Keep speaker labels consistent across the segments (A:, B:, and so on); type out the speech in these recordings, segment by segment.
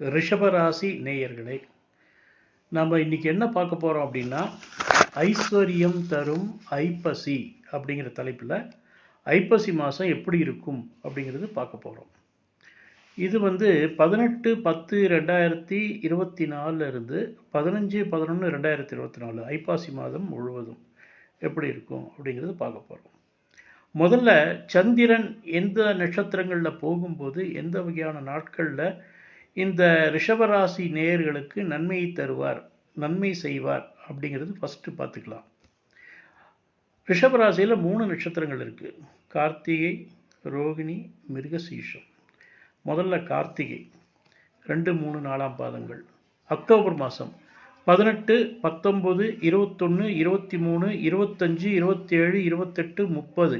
A: ரிஷபராசி நேயர்களே நம்ம இன்னைக்கு என்ன பார்க்க போறோம் அப்படின்னா ஐஸ்வர்யம் தரும் ஐப்பசி அப்படிங்கிற தலைப்பில் ஐப்பசி மாதம் எப்படி இருக்கும் அப்படிங்கிறது பார்க்க போகிறோம் இது வந்து பதினெட்டு பத்து ரெண்டாயிரத்தி இருபத்தி நாலுல இருந்து பதினஞ்சு பதினொன்று ரெண்டாயிரத்தி இருபத்தி நாலு ஐப்பாசி மாதம் முழுவதும் எப்படி இருக்கும் அப்படிங்கிறது பார்க்க போகிறோம் முதல்ல சந்திரன் எந்த நட்சத்திரங்களில் போகும்போது எந்த வகையான நாட்களில் இந்த ரிஷபராசி நேயர்களுக்கு நன்மையை தருவார் நன்மை செய்வார் அப்படிங்கிறது ஃபஸ்ட்டு பார்த்துக்கலாம். ரிஷபராசியில் மூணு நட்சத்திரங்கள் இருக்குது கார்த்திகை ரோகிணி மிருகசீஷம். முதல்ல கார்த்திகை. ரெண்டு மூணு நாலாம் பாதங்கள். அக்டோபர் மாதம் பதினெட்டு பத்தொம்பது இருபத்தொன்று இருபத்தி மூணு இருபத்தஞ்சு இருபத்தேழு இருபத்தெட்டு முப்பது.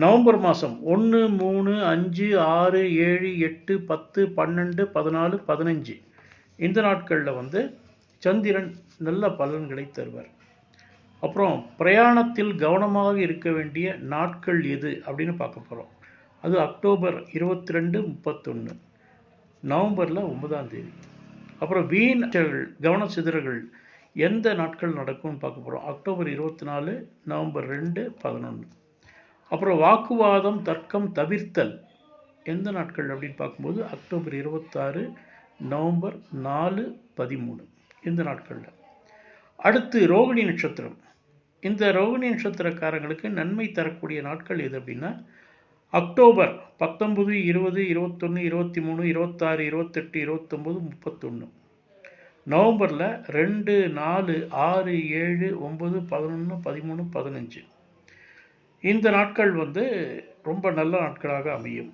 A: நவம்பர் மாதம் ஒன்று மூணு அஞ்சு ஆறு ஏழு எட்டு பத்து பன்னெண்டு பதினாலு பதினஞ்சு. இந்த நாட்களில் வந்து சந்திரன் நல்ல பலன்களை தருவார். அப்புறம் பிரயாணத்தில் கவனமாக இருக்க வேண்டிய நாட்கள் எது அப்படின்னு பார்க்க போகிறோம் அது அக்டோபர் இருபத்தி ரெண்டு முப்பத்தொன்று நவம்பரில் ஒன்பதாம் தேதி. அப்புறம் வீண் கவன சிதறல்கள் எந்த நாட்கள் நடக்கும்னு பார்க்க போகிறோம் அக்டோபர் இருபத்தி நாலு நவம்பர் ரெண்டு பதினொன்று அப்புறம் வாக்குவாதம் தர்க்கம் தவிர்த்தல் எந்த நாட்கள் அப்படின்னு பார்க்கும்போது அக்டோபர் இருபத்தாறு நவம்பர் நாலு பதிமூணு இந்த நாட்களில். அடுத்து ரோகிணி நட்சத்திரம். இந்த ரோகிணி நட்சத்திரக்காரங்களுக்கு நன்மை தரக்கூடிய நாட்கள் எது அப்படின்னா அக்டோபர் பத்தொம்பது இருபது இருபத்தொன்று இருபத்தி மூணு இருபத்தாறு இருபத்தெட்டு இருபத்தொம்போது முப்பத்தொன்று நவம்பரில் ரெண்டு நாலு ஆறு ஏழு ஒம்பது பதினொன்று பதிமூணு பதினஞ்சு. இந்த நாட்கள் வந்து ரொம்ப நல்ல நாட்களாக அமையும்.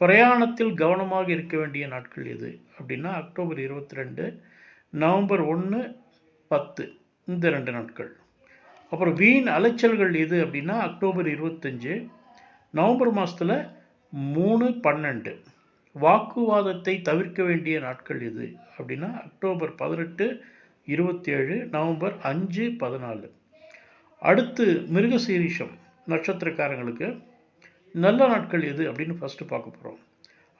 A: பிரயாணத்தில் கவனமாக இருக்க வேண்டிய நாட்கள் எது அப்படின்னா அக்டோபர் இருபத்தி ரெண்டு நவம்பர் ஒன்று பத்து இந்த ரெண்டு நாட்கள். அப்புறம் வீண் அலைச்சல்கள் எது அப்படின்னா அக்டோபர் இருபத்தஞ்சு நவம்பர் மாதத்தில் மூணு பன்னெண்டு. வாக்குவாதத்தை தவிர்க்க வேண்டிய நாட்கள் எது அப்படின்னா அக்டோபர் பதினெட்டு இருபத்தேழு நவம்பர் அஞ்சு பதினாலு. அடுத்து மிருகசீரிஷம். நட்சத்திரக்காரங்களுக்கு நல்ல நாட்கள் எது அப்படின்னு ஃபஸ்ட்டு பார்க்க போகிறோம்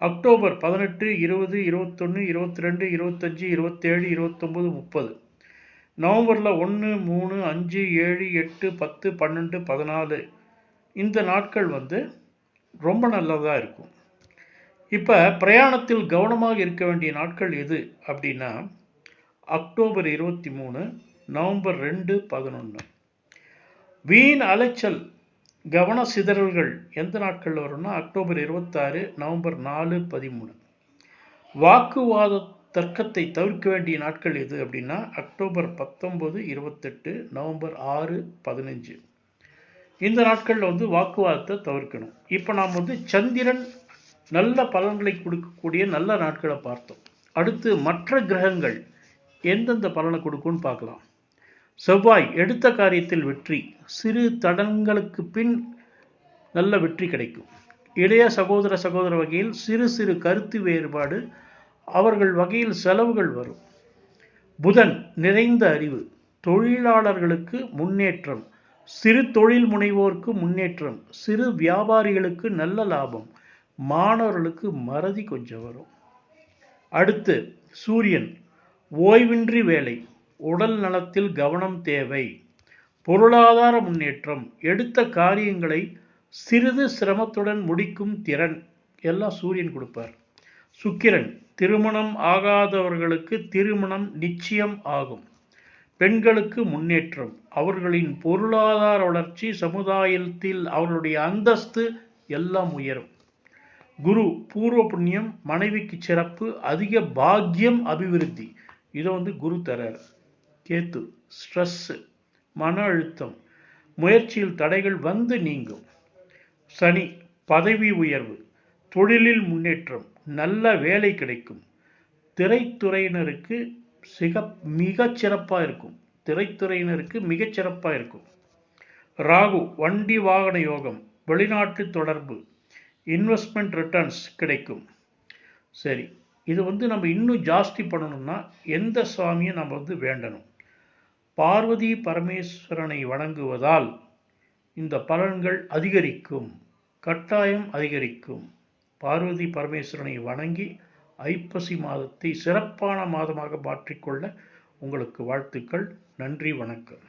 A: அக்டோபர் பதினெட்டு இருபது இருபத்தொன்று இருபத்தி ரெண்டு இருபத்தஞ்சி இருபத்தேழு இருபத்தொம்போது முப்பது. நவம்பரில் ஒன்று மூணு அஞ்சு ஏழு எட்டு பத்து பன்னெண்டு பதினாலு. இந்த நாட்கள் வந்து ரொம்ப நல்லதாக இருக்கும். இப்போ பிரயாணத்தில் கவனமாக இருக்க வேண்டிய நாட்கள் எது அப்படின்னா அக்டோபர் இருபத்தி மூணு நவம்பர் ரெண்டு பதினொன்று வீண் அலைச்சல் கவன சிதறல்கள் எந்த நாட்களில் வரும்னா அக்டோபர் இருபத்தாறு நவம்பர் நாலு பதிமூணு. வாக்குவாத தர்க்கத்தை தவிர்க்க வேண்டிய நாட்கள் எது அப்படின்னா அக்டோபர் பத்தொம்பது இருபத்தெட்டு நவம்பர் ஆறு பதினஞ்சு. இந்த நாட்களில் வந்து வாக்குவாதத்தை தவிர்க்கணும். இப்போ நாம் வந்து சந்திரன் நல்ல பலன்களை கொடுக்கக்கூடிய நல்ல நாட்களை பார்த்தோம். அடுத்து மற்ற கிரகங்கள் எந்தெந்த பலனை கொடுக்கும்னு பார்க்கலாம். செவ்வாய் எடுத்த காரியத்தில் வெற்றி சிறு தடங்களுக்கு பின் நல்ல வெற்றி கிடைக்கும். இளைய சகோதர சகோதர வகையில் சிறு சிறு கருத்து வேறுபாடு அவர்கள் வகையில் செலவுகள் வரும். புதன் நிறைந்த அறிவு தொழிலாளர்களுக்கு முன்னேற்றம் சிறு தொழில் முனைவோருக்கு முன்னேற்றம் சிறு வியாபாரிகளுக்கு நல்ல லாபம் மாணவர்களுக்கு மறதி கொஞ்சம் வரும். அடுத்து சூரியன் ஓய்வின்றி வேலை உடல் நலத்தில் கவனம் தேவை. பொருளாதார முன்னேற்றம் எடுத்த காரியங்களை சிறிது சிரமத்துடன் முடிக்கும் திறன் எல்லாம் சூரியன் கொடுப்பார். சுக்கிரன் திருமணம் ஆகாதவர்களுக்கு திருமணம் நிச்சயம் ஆகும். பெண்களுக்கு முன்னேற்றம் அவர்களின் பொருளாதார வளர்ச்சி சமுதாயத்தில் அவர்களுடைய அந்தஸ்து எல்லாம் உயரும். குரு பூர்வ புண்ணியம் மனைவிக்கு சிறப்பு அதிக பாக்கியம் அபிவிருத்தி. இதை வந்து குரு தரார். கேத்து ஸ்ட்ரெஸ்ஸு மன அழுத்தம் முயற்சியில் தடைகள் வந்து நீங்கும். சனி பதவி உயர்வு தொழிலில் முன்னேற்றம் நல்ல வேலை கிடைக்கும். திரைத்துறையினருக்கு சிக மிகச்சிறப்பாக இருக்கும். திரைத்துறையினருக்கு மிகச் சிறப்பாக இருக்கும். ராகு வண்டி வாகன யோகம் வெளிநாட்டு தொடர்பு இன்வெஸ்ட்மெண்ட் ரிட்டர்ன்ஸ் கிடைக்கும். சரி இது வந்து நம்ம இன்னும் ஜாஸ்தி பண்ணணும்னா எந்த சுவாமியை நம்ம வந்து வேண்டணும்? பார்வதி பரமேஸ்வரனை வணங்குவதால் இந்த பலன்கள் அதிகரிக்கும் கட்டாயம் அதிகரிக்கும். பார்வதி பரமேஸ்வரனை வணங்கி ஐப்பசி மாதத்தை சிறப்பான மாதமாக மாற்றிக்கொள்ள உங்களுக்கு வாழ்த்துக்கள். நன்றி வணக்கம்.